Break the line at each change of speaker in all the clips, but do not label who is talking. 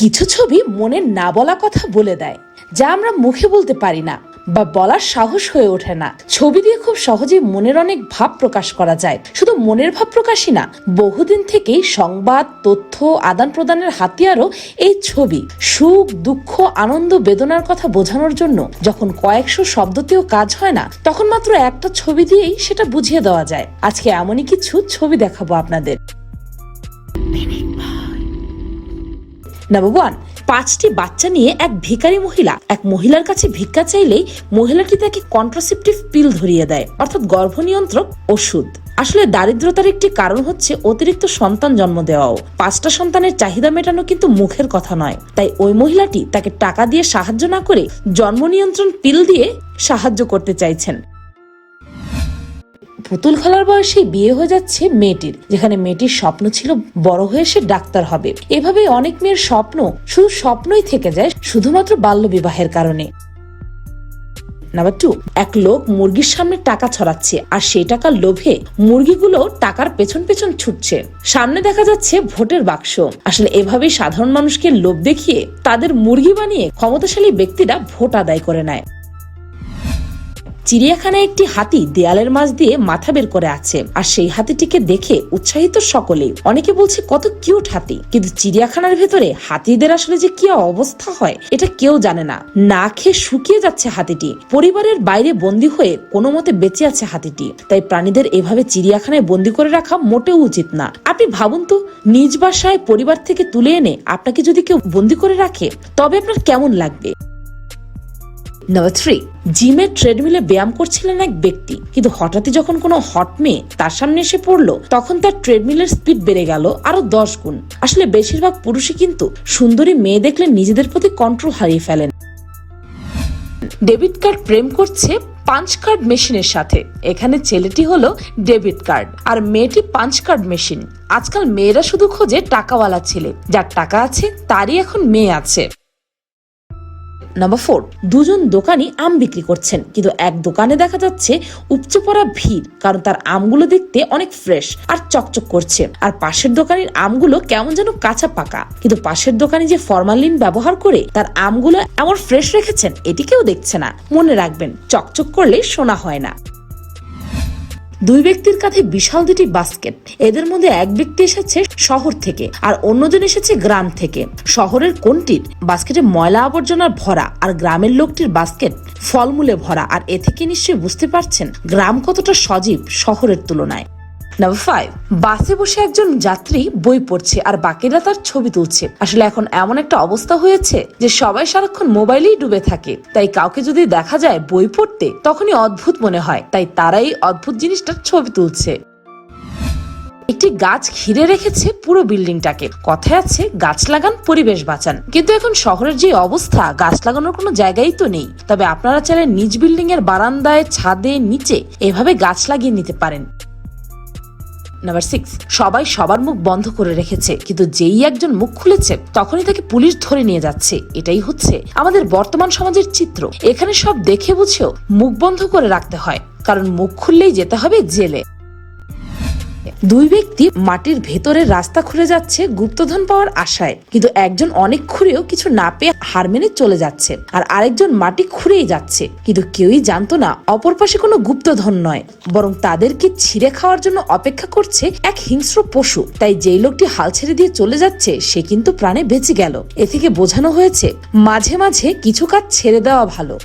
কিছু ছবি মনের না বলা কথা বলে দেয়, যা আমরা মুখে বলতে পারি না বা বলার সাহস হয়ে ওঠে না। ছবি দিয়ে খুব সহজেই মনের অনেক ভাব প্রকাশ করা যায়। শুধু মনের ভাব প্রকাশই না, বহুদিন থেকেই সংবাদ, তথ্য আদান প্রদানের হাতিয়ারও এই ছবি। সুখ, দুঃখ, আনন্দ, বেদনার কথা বোঝানোর জন্য যখন কয়েকশো শব্দতেও কাজ হয় না, তখন মাত্র একটা ছবি দিয়েই সেটা বুঝিয়ে দেওয়া যায়। আজকে এমনই কিছু ছবি দেখাবো আপনাদের। নাম্বার ওয়ান পাঁচটি বাচ্চা নিয়ে এক ভিখারি মহিলা, এক মহিলার কাছে ভিক্ষা চাইলেই মহিলাটি তাকে কন্ট্রাসেপটিভ পিল ধরিয়ে দেয়, অর্থাৎ গর্ভনিয়ন্ত্রক ওষুধ। আসলে দারিদ্রতার একটি কারণ হচ্ছে অতিরিক্ত সন্তান জন্ম দেওয়াও। পাঁচটা সন্তানের চাহিদা মেটানো কিন্তু মুখের কথা নয়। তাই ওই মহিলাটি তাকে টাকা দিয়ে সাহায্য না করে জন্ম নিয়ন্ত্রণ পিল দিয়ে সাহায্য করতে চাইছেন। পুতুল খেলার বয়সে বিয়ে হয়ে যাচ্ছে মেয়েটির, যেখানে মেয়েটির স্বপ্ন ছিল বড় হয়ে সে ডাক্তার হবে। এভাবে অনেক মেয়ের স্বপ্ন শুধু স্বপ্নই থেকে যায়, শুধুমাত্র বাল্য বিবাহের কারণে। নাম্বার টু এক লোক মুরগির সামনে টাকা ছড়াচ্ছে, আর সেই টাকার লোভে মুরগিগুলো টাকার পেছন পেছন ছুটছে। সামনে দেখা যাচ্ছে ভোটের বাক্স। আসলে এভাবেই সাধারণ মানুষকে লোভ দেখিয়ে তাদের মুরগি বানিয়ে ক্ষমতাশালী ব্যক্তিরা ভোট আদায় করে নেয়। চিড়িয়াখানায় একটি হাতি দেয়ালের মাঝ দিয়ে মাথা বের করে আছে, আর সেই হাতিটিকে দেখে উৎসাহিত সকলেই অনেকে বলছে, কত কিউট হাতি। কিন্তু চিড়িয়াখানার ভেতরে হাতিদের আসলে যে কি অবস্থা হয়, এটা কেউ জানে না। না খেয়ে শুকিয়ে যাচ্ছে হাতিটি। পরিবারের বাইরে বন্দি হয়ে কোনো মতে বেঁচে আছে হাতিটি। তাই প্রাণীদের এভাবে চিড়িয়াখানায় বন্দি করে রাখা মোটেও উচিত না। আপনি ভাবুন তো, নিজ বাসায় পরিবার থেকে তুলে এনে আপনাকে যদি কেউ বন্দি করে রাখে, তবে আপনার কেমন লাগবে? নাম্বার থ্রি জিমের ট্রেডমিলে ব্যায়াম করছিলেন এক ব্যক্তি। কিন্তু হঠাৎই যখন কোনো হট মেয়ে তার সামনে এসে পড়ল, তখন তার ট্রেডমিলের স্পিড বেড়ে গেল আরও দশ গুণ। আসলে বেশিরভাগ পুরুষই কিন্তু সুন্দরী মেয়ে দেখলে নিজেদের প্রতি কন্ট্রোল হারিয়ে ফেলেন। ডেবিট কার্ড প্রেম করছে পাঞ্চ কার্ড মেশিনের সাথে। এখানে ছেলেটি হলো ডেবিট কার্ড আর মেয়েটি পাঞ্চ কার্ড মেশিন আজকাল মেয়েরা শুধু খোঁজে টাকাওয়ালা ছেলে। যার টাকা আছে, তারই এখন মেয়ে আছে। নাম্বার ফোর দুজন দোকানি আম বিক্রি করছেন, কিন্তু এক দোকানে দেখা যাচ্ছে উপচে পড়া ভিড়, কারণ তার আমগুলো দেখতে অনেক ফ্রেশ আর চকচক করছে। আর পাশের দোকানের আমগুলো কেমন যেন কাঁচা পাকা, কিন্তু পাশের দোকানে যে ফরমালিন ব্যবহার করে তার আমগুলো এমন ফ্রেশ রেখেছেন, এটি কেউ দেখছে না। মনে রাখবেন, চকচক করলে শোনা হয় না। দুই ব্যক্তির কাঁধে বিশাল দুটি বাস্কেট। এদের মধ্যে এক ব্যক্তি এসেছে শহর থেকে আর অন্যজন এসেছে গ্রাম থেকে। শহরের কোনটির? বাস্কেটে ময়লা আবর্জনার ভরা আর গ্রামের লোকটির বাস্কেট ফলমূলে ভরা। আর এ থেকে নিশ্চয়ই বুঝতে পারছেন, গ্রাম কতটা সজীব শহরের তুলনায়। নাম্বার ফাইভ বাসে বসে একজন যাত্রী বই পড়ছে আর বাকিরা তার ছবি তুলছে। আসলে এখন এমন একটা অবস্থা হয়েছে যে সবাই সারাক্ষণ মোবাইলেই ডুবে থাকে। তাই কাউকে যদি দেখা যায় বই পড়তে, তখনই অদ্ভুত মনে হয়। তাই তারাই অদ্ভুত জিনিসটার ছবি তুলছে। একটি গাছ ঘিরে রেখেছে পুরো বিল্ডিংটাকে। কথায় আছে, গাছ লাগান, পরিবেশ বাঁচান। কিন্তু এখন শহরের যে অবস্থা, গাছ লাগানোর কোনো জায়গাই তো নেই। তবে আপনারা চাইলে নিজ বিল্ডিং এর বারান্দায়, ছাদে, নিচে এভাবে গাছ লাগিয়ে নিতে পারেন। নাম্বার সিক্স সবাই সবার মুখ বন্ধ করে রেখেছে, কিন্তু যেই একজন মুখ খুলেছে, তখনই তাকে পুলিশ ধরে নিয়ে যাচ্ছে। এটাই হচ্ছে আমাদের বর্তমান সমাজের চিত্র। এখানে সব দেখে বুঝেও মুখ বন্ধ করে রাখতে হয়, কারণ মুখ খুললেই যেতে হবে জেলে। দুই ব্যক্তি মাটির ভেতরে রাস্তা খুঁড়ে যাচ্ছে গুপ্তধন পাওয়ার আশায়। কিন্তু একজন অনেক খুঁড়েও কিছু না পেয়ে হার মেনে চলে যাচ্ছে আর আরেকজন মাটি খুঁড়েই যাচ্ছে। কিন্তু কেউই জানতো না, অপর পাশে কোনো গুপ্তধন নয়। বরং তাদেরকে ছিঁড়ে খাওয়ার জন্য অপেক্ষা করছে এক হিংস্র পশু। তাই যেই লোকটি হাল ছেড়ে দিয়ে চলে যাচ্ছে, সে কিন্তু প্রাণে বেঁচে গেল। এ থেকে বোঝানো হয়েছে, মাঝে মাঝে কিছু কাজ ছেড়ে দেওয়া ভালো।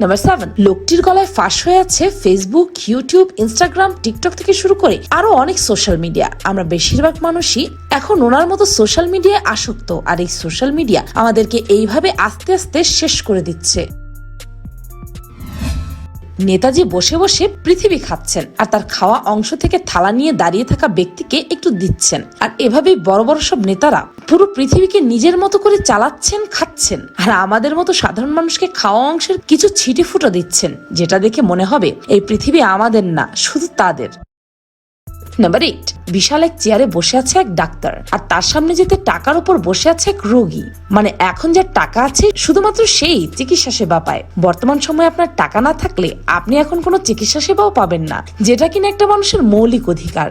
নাম্বার সেভেন লোকটির গলায় ফাঁস হয়ে আছে ফেসবুক ইউটিউব ইনস্টাগ্রাম টিকটক থেকে শুরু করে আরও অনেক সোশ্যাল মিডিয়া আমরা বেশিরভাগ মানুষই এখন ওনার মতো সোশ্যাল মিডিয়ায় আসক্ত, আর এই সোশ্যাল মিডিয়া আমাদেরকে এইভাবে আস্তে আস্তে শেষ করে দিচ্ছে। নেতাজি বসে বসে পৃথিবী খাচ্ছেন, আর তার খাওয়া অংশ থেকে থালা নিয়ে দাঁড়িয়ে থাকা ব্যক্তিকে একটু দিচ্ছেন, আর এভাবেই বড় বড় সব নেতারা পুরো পৃথিবীকে নিজের মতো করে চালাচ্ছেন, খাচ্ছেন। আর আমাদের মতো সাধারণ মানুষকে খাওয়া অংশের কিছু ছিটি ফুটো দিচ্ছেন, যেটা দেখে মনে হবে এই পৃথিবী আমাদের না, শুধু তাদের। নাম্বার এইট বিশাল এক চেয়ারে বসে আছে এক ডাক্তার, আর তার সামনে যেতে টাকার উপর বসে আছে এক রোগী। মানে এখন যার টাকা আছে, শুধুমাত্র সেই চিকিৎসা সেবা পায়। বর্তমান সময়ে আপনার টাকা না থাকলে আপনি এখন কোনো চিকিৎসা সেবাও পাবেন না, যেটা কিনা একটা মানুষের মৌলিক অধিকার।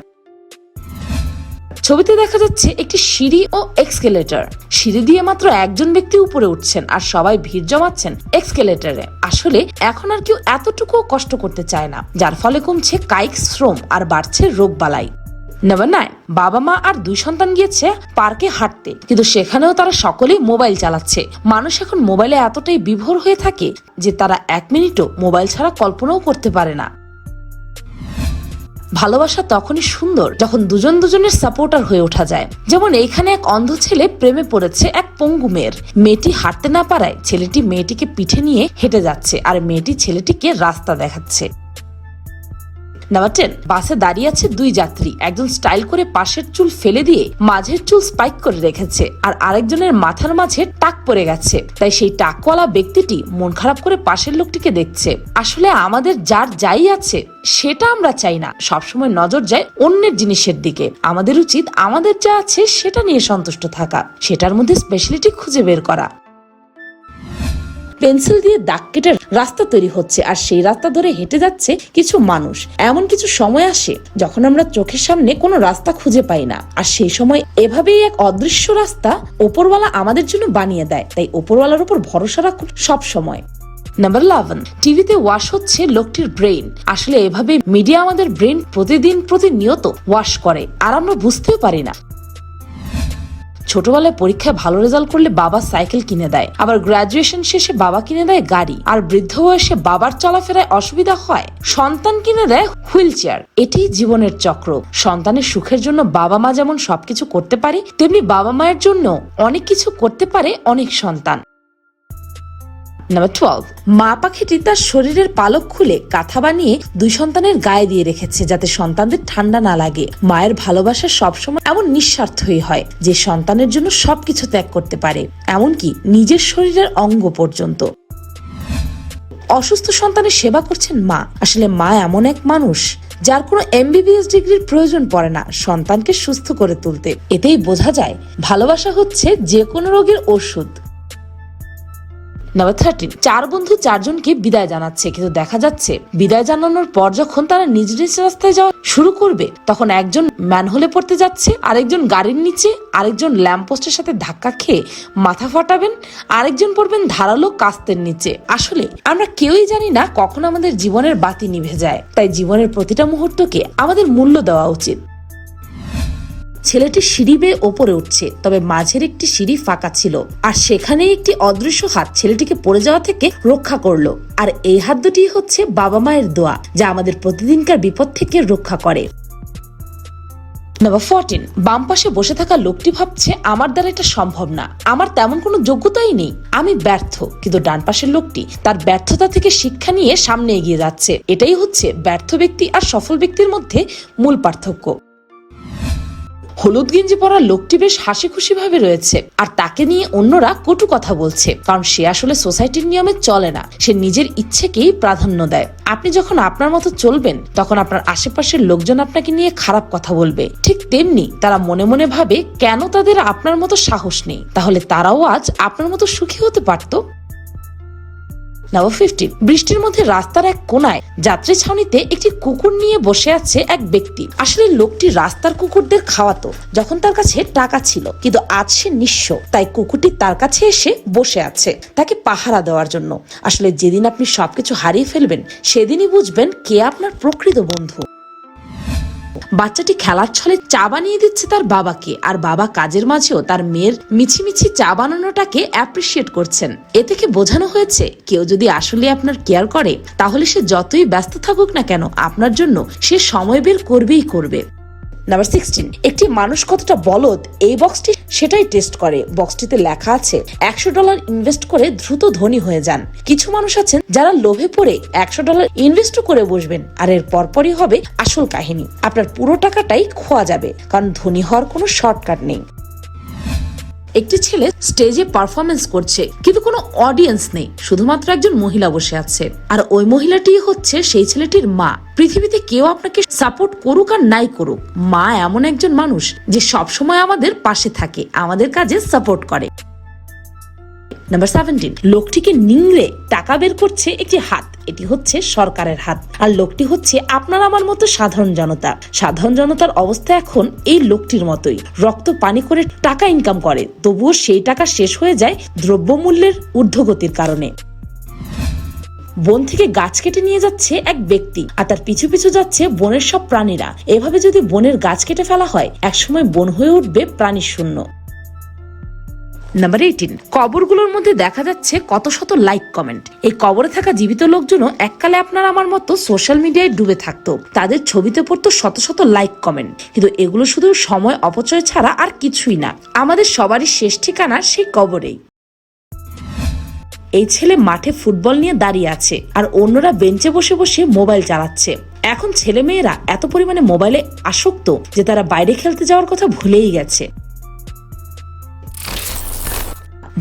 ছবিতে দেখা যাচ্ছে একটি সিঁড়ি ও এক্সকেলেটর। সিঁড়ি দিয়ে মাত্র একজন ব্যক্তি উপরে উঠছেন আর সবাই ভিড় জমাচ্ছেন এক্সকেলেটরে। আসলে এখন আর কেউ এতটুকু কষ্ট করতে চায় না, যার ফলে কমছে কায়িক শ্রম আর বাড়ছে রোগ বালাই। নাম্বার নাইন বাবা মা আর দুই সন্তান গিয়েছে পার্কে হাঁটতে, কিন্তু সেখানেও তারা সকলেই মোবাইল চালাচ্ছে। মানুষ এখন মোবাইলে এতটাই বিভোর হয়ে থাকে যে তারা এক মিনিটও মোবাইল ছাড়া কল্পনাও করতে পারে না। ভালোবাসা তখনই সুন্দর যখন দুজন দুজনের সাপোর্টার হয়ে ওঠা যায়। যেমন এইখানে এক অন্ধ ছেলে প্রেমে পড়েছে এক পঙ্গু মেয়ের। মেয়েটি হাঁটতে না পারায় ছেলেটি মেয়েটিকে পিঠে নিয়ে হেঁটে যাচ্ছে আর মেয়েটি ছেলেটিকে রাস্তা দেখাচ্ছে। নাম্বার টেন বাসে দাঁড়িয়ে আছে দুই যাত্রী। একজন স্টাইল করে পাশের চুল ফেলে দিয়ে মাঝের চুল স্পাইক করে রেখেছে আর আরেকজনের মাথার মাঝে টাক পড়ে গেছে। তাই সেই টাকওয়ালা ব্যক্তিটি মন খারাপ করে পাশের লোকটিকে দেখছে। আসলে আমাদের যার যাই আছে, সেটা আমরা চাই না। সবসময় নজর যায় অন্যের জিনিসের দিকে। আমাদের উচিত আমাদের যা আছে সেটা নিয়ে সন্তুষ্ট থাকা। সেটার মধ্যে স্পেশালিটি খুঁজে বের করা। পেন্সিল দিয়ে দাগ কেটে রাস্তা তৈরি হচ্ছে, আর সেই রাস্তা ধরে হেঁটে যাচ্ছে কিছু মানুষ। এমন কিছু সময় আসে যখন আমরা চোখের সামনে কোনো রাস্তা খুঁজে পাই না, আর সেই সময় এভাবেই এক অদৃশ্য রাস্তা ওপরওয়ালা আমাদের জন্য বানিয়ে দেয়। তাই ওপরওয়ালার উপর ভরসা রাখুন সব সময়। নাম্বার ইলেভেন টিভিতে ওয়াশ হচ্ছে লোকটির ব্রেন আসলে এভাবে মিডিয়া আমাদের ব্রেন প্রতিদিন প্রতিনিয়ত ওয়াশ করে, আর আমরা বুঝতেও পারি না। ছোটবেলায় পরীক্ষায় ভালো রেজাল্ট করলে বাবা সাইকেল কিনে দেয়। আবার গ্রাজুয়েশন শেষে বাবা কিনে দেয় গাড়ি। আর বৃদ্ধ বয়সে বাবার চলাফেরায় অসুবিধা হয়। সন্তান কিনে দেয় হুইল চেয়ার এটি জীবনের চক্র। সন্তানের সুখের জন্য বাবা মা যেমন সবকিছু করতে পারে, তেমনি বাবা মায়ের জন্য অনেক কিছু করতে পারে অনেক সন্তান। নাম্বার টুয়েলভ মা পাখিটি তার শরীরের পালক খুলে কাঁথা বানিয়ে দুই সন্তানের গায়ে দিয়ে রেখেছে যাতে সন্তানদের ঠান্ডা না লাগে। মায়ের ভালোবাসা সবসময় এমন নিঃস্বার্থই হয়, যে সন্তানের জন্য সবকিছু ত্যাগ করতে পারে, এমনকি নিজের শরীরের অঙ্গ পর্যন্ত। অসুস্থ সন্তানের সেবা করছেন মা। আসলে মা এমন এক মানুষ, যার কোনো এমবিবিএস ডিগ্রির প্রয়োজন পড়ে না সন্তানকে সুস্থ করে তুলতে। এতেই বোঝা যায়, ভালোবাসা হচ্ছে যে কোনো রোগের ওষুধ। নাম্বার থার্টিন চার বন্ধু চারজনকে বিদায় জানাচ্ছে, কিন্তু দেখা যাচ্ছে বিদায় জানানোর পর যখন তারা নিজ নিজ রাস্তায় যাওয়া শুরু করবে, তখন একজন ম্যানহোলে পড়তে যাচ্ছে, আরেকজন গাড়ির নিচে, আরেকজন ল্যাম্পপোস্টের সাথে ধাক্কা খেয়ে মাথা ফাটাবেন, আরেকজন পড়বেন ধারালো কাস্তের নিচে। আসলে আমরা কেউই জানি না কখন আমাদের জীবনের বাতি নিভে যায়, তাই জীবনের প্রতিটা মুহূর্তকে আমাদের মূল্য দেওয়া উচিত। ছেলেটি সিঁড়ি বেয়ে ওপরে উঠছে, তবে মাঝের একটি সিঁড়ি ফাঁকা ছিল। আর সেখানে একটি অদৃশ্য হাত ছেলেটিকে পড়ে যাওয়া থেকে রক্ষা করল। আর এই হাত দুটি হচ্ছে বাবা মায়ের দোয়া, যা আমাদের প্রতিদিনকার বিপদ থেকে রক্ষা করে। নাম্বার ফোরটিন বাম পাশে বসে থাকা লোকটি ভাবছে, আমার দ্বারা এটা সম্ভব না। আমার তেমন কোনো যোগ্যতাই নেই। আমি ব্যর্থ। কিন্তু ডান পাশের লোকটি তার ব্যর্থতা থেকে শিক্ষা নিয়ে সামনে এগিয়ে যাচ্ছে। এটাই হচ্ছে ব্যর্থ ব্যক্তি আর সফল ব্যক্তির মধ্যে মূল পার্থক্য। হলুদ গেঞ্জি পরা লোকটি বেশ হাসি খুশি ভাবে রয়েছে। আর তাকে নিয়ে অন্যরা কটু কথা বলছে। কারণ সে আসলে সোসাইটির নিয়মে চলে না। সে নিজের ইচ্ছেকেই প্রাধান্য দেয়। আপনি যখন আপনার মতো চলবেন, তখন আপনার আশেপাশের লোকজন আপনাকে নিয়ে খারাপ কথা বলবে। ঠিক তেমনি তারা মনে মনে ভাবে, কেন তাদের আপনার মতো সাহস নেই? তাহলে তারাও আজ আপনার মতো সুখী হতে পারতো? নাম্বার ফিফটিন বৃষ্টির মধ্যে রাস্তার এক কোনায় যাত্রী ছাউনিতে একটি কুকুর নিয়ে বসে আছে এক ব্যক্তি। আসলে লোকটি রাস্তার কুকুরদের খাওয়াতো, যখন তার কাছে টাকা ছিল, কিন্তু আজ সে নিঃস্ব, তাই কুকুরটি তার কাছে এসে বসে আছে, তাকে পাহারা দেওয়ার জন্য। আসলে যেদিন আপনি সবকিছু হারিয়ে ফেলবেন, সেদিনই বুঝবেন কে আপনার প্রকৃত বন্ধু। বাচ্চাটি খেলার ছলে চা বানিয়ে দিচ্ছে তার বাবাকে, আর বাবা কাজের মাঝেও তার মেয়ের মিছিমিছি চা বানানোটাকে অ্যাপ্রিসিয়েট করছেন। এ থেকে বোঝানো হয়েছে, কেউ যদি আসলে আপনার কেয়ার করে, তাহলে সে যতই ব্যস্ত থাকুক না কেন, আপনার জন্য সে সময় বের করবেই করবে। নাম্বার সিক্সটিন একটি মানুষ কতটা বলদ এই বক্সটি সেটাই টেস্ট করে। বক্সটিতে লেখা আছে, একশো ডলার ইনভেস্ট করে দ্রুত ধনী হয়ে যান। কিছু মানুষ আছেন যারা লোভে পড়ে একশো ডলার ইনভেস্ট করে বসবেন, আর এর পরপরই হবে আসল কাহিনী। আপনার পুরো টাকাটাই খোয়া যাবে, কারণ ধনী হওয়ার কোনো শর্টকাট নেই। একটি ছেলে স্টেজে পারফরমেন্স করছে, কিন্তু কোনো অডিয়েন্স নেই, শুধুমাত্র একজন মহিলা বসে আছে। আর ওই মহিলাটি হচ্ছে সেই ছেলেটির মা। পৃথিবীতে কেউ আপনাকে সাপোর্ট করুক আর নাই করুক, মা এমন একজন মানুষ যে সবসময় আমাদের পাশে থাকে, আমাদের কাজে সাপোর্ট করে। নাম্বার সেভেন্টিন, লোকটিকে নিংড়ে টাকা বের করছে একটি হাত। এটি হচ্ছে সরকারের হাত। আর লোকটি হচ্ছে আপনার আমার মতো সাধারণ জনতা। সাধারণ জনতার অবস্থা এখন এই লোকটির মতোই। রক্ত পানি করে টাকা ইনকাম করে, তবুও সেই টাকা শেষ হয়ে যায় দ্রব্যমূল্যের ঊর্ধ্বগতির কারণে। বন থেকে গাছ কেটে নিয়ে যাচ্ছে এক ব্যক্তি, আর তার পিছু পিছু যাচ্ছে বনের সব প্রাণীরা। এভাবে যদি বনের গাছ কেটে ফেলা হয়, একসময় বন হয়ে উঠবে প্রাণী শূন্য নাম্বার এইটিন কবরগুলোর মধ্যে দেখা যাচ্ছে কত শত লাইক কমেন্ট এই কবরে থাকা জীবিত লোকজনও এককালে আপনার আমার মতো সোশ্যাল মিডিয়ায় ডুবে থাকতো। তাদের ছবিতে পড়তো শত শত লাইক কমেন্ট কিন্তু এগুলো শুধু সময় অপচয় ছাড়া আর কিছুই না। আমাদের সবারই শেষ ঠিকানা সেই কবরেই। এই ছেলে মাঠে ফুটবল নিয়ে দাঁড়িয়ে আছে আর অন্যরা বেঞ্চে বসে বসে মোবাইল চালাচ্ছে। এখন ছেলে মেয়েরা এত পরিমাণে মোবাইলে আসক্ত যে তারা বাইরে খেলতে যাওয়ার কথা ভুলেই গেছে।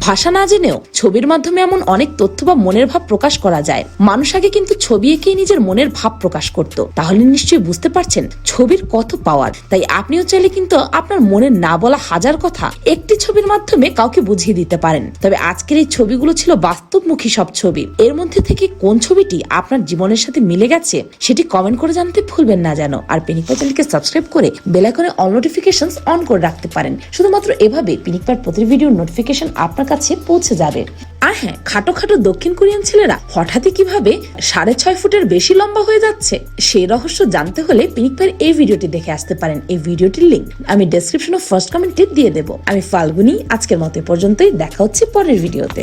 ভাষা না জেনেও ছবির মাধ্যমে এমন অনেক তথ্য বা মনের ভাব প্রকাশ করা যায়। মানুষ আগে কিন্তু ছবি এঁকেই নিজের মনের ভাব প্রকাশ করত। তাহলে নিশ্চয়ই বুঝতে পারছেন, ছবির কত পাওয়ার তাই আপনিও চাইলে কিন্তু আপনার মনের না বলা হাজার কথা একটি ছবির মাধ্যমে কাউকে বুঝিয়ে দিতে পারেন। তবে আজকের এই ছবিগুলো ছিল বাস্তবমুখী সব ছবি। এর মধ্যে থেকে কোন ছবিটি আপনার জীবনের সাথে মিলে গেছে, সেটি কমেন্ট করে জানতে ভুলবেন না যেন। আর পিনিকপা চ্যানেলকে সাবস্ক্রাইব করে বেলাইকনে অল নোটিফিকেশন অন করে রাখতে পারেন। শুধুমাত্র এভাবে পিনিকপার প্রতি ভিডিওর নোটিফিকেশন আপনার কাছে পৌঁছে যাবে। আর হ্যাঁ খাটো খাটো দক্ষিণ কোরিয়ান ছেলেরা হঠাৎই কীভাবে সাড়ে ছয় ফুটের বেশি লম্বা হয়ে যাচ্ছে, সেই রহস্য জানতে হলে পিনিক ভাইয়ের এই ভিডিওটি দেখে আসতে পারেন। এই ভিডিওটির লিঙ্ক আমি ডেসক্রিপশন ও ফার্স্ট কমেন্টে দিয়ে দেবো। আমি ফাল্গুনি, আজকের মতো পর্যন্তই। দেখা হচ্ছে পরের ভিডিওতে